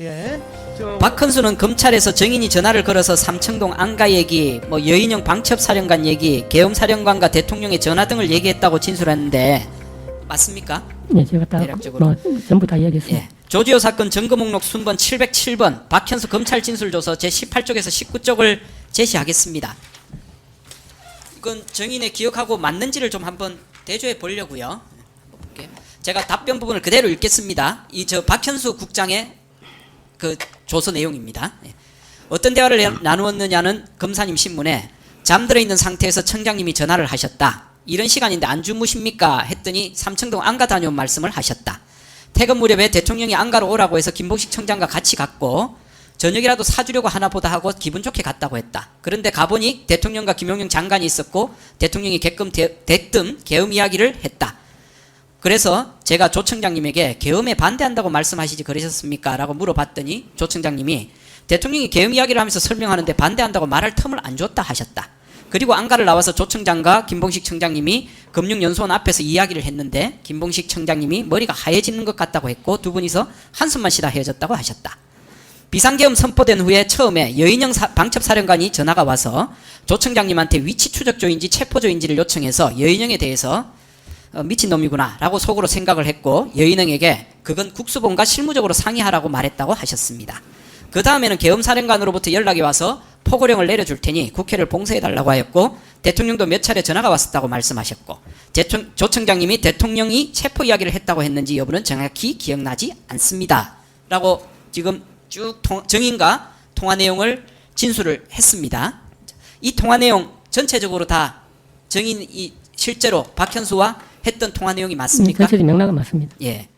예. 저 박헌수는 검찰에서 정인이 전화를 걸어서 삼청동 안가 얘기, 뭐 여인영 방첩사령관 얘기, 계엄사령관과 대통령의 전화 등을 얘기했다고 진술했는데 맞습니까? 예, 제가 다 대략적으로. 뭐, 전부 다 이야기했습니다. 예. 조지호 사건 증거 목록 순번 707번 박현수 검찰 진술 조서 제 18쪽에서 19쪽을 제시하겠습니다. 이건 정인의 기억하고 맞는지를 좀 한번 대조해 보려고요. 볼게요. 제가 답변 부분을 그대로 읽겠습니다. 이 저 박현수 국장의 그 조서 내용입니다. 예. 어떤 대화를 해- 나누었느냐는 검사님 신문에 잠들어 있는 상태에서 청장님이 전화를 하셨다. 이런 시간인데 안 주무십니까? 했더니 삼청동 안가 다녀온 말씀을 하셨다. 퇴근 무렵에 대통령이 안가로 오라고 해서 김봉식 청장과 같이 갔고 저녁이라도 사주려고 하나 보다 하고 기분 좋게 갔다고 했다. 그런데 가보니 대통령과 김용영 장관이 있었고 대통령이 개끔 대, 대뜸 계엄 이야기를 했다. 그래서 제가 조 청장님에게 계엄에 반대한다고 말씀하시지 그러셨습니까? 라고 물어봤더니 조 청장님이 대통령이 계엄 이야기를 하면서 설명하는데 반대한다고 말할 틈을 안 줬다 하셨다. 그리고 안가를 나와서 조 청장과 김봉식 청장님이 금융연수원 앞에서 이야기를 했는데 김봉식 청장님이 머리가 하얘지는 것 같다고 했고 두 분이서 한숨만 쉬다 헤어졌다고 하셨다. 비상계엄 선포된 후에 처음에 여인영 사- 방첩사령관이 전화가 와서 조 청장님한테 위치 추적조인지 체포조인지를 요청해서 여인영에 대해서 어, 미친놈이구나 라고 속으로 생각을 했고 여인영에게 그건 국수본과 실무적으로 상의하라고 말했다고 하셨습니다. 그 다음에는 계엄사령관으로부터 연락이 와서 포고령을 내려줄 테니 국회를 봉쇄해달라고 하였고 대통령도 몇 차례 전화가 왔었다고 말씀하셨고 대통- 조 청장님이 대통령이 체포 이야기를 했다고 했는지 여부는 정확히 기억나지 않습니다. 라고 지금 쭉 통- 정인과 통화 내용을 진술을 했습니다. 이 통화 내용 전체적으로 다 정인이 실제로 박현수와 했던 통화 내용이 음, 맞습니까? 전체적인 맥락은 맞습니다. 예.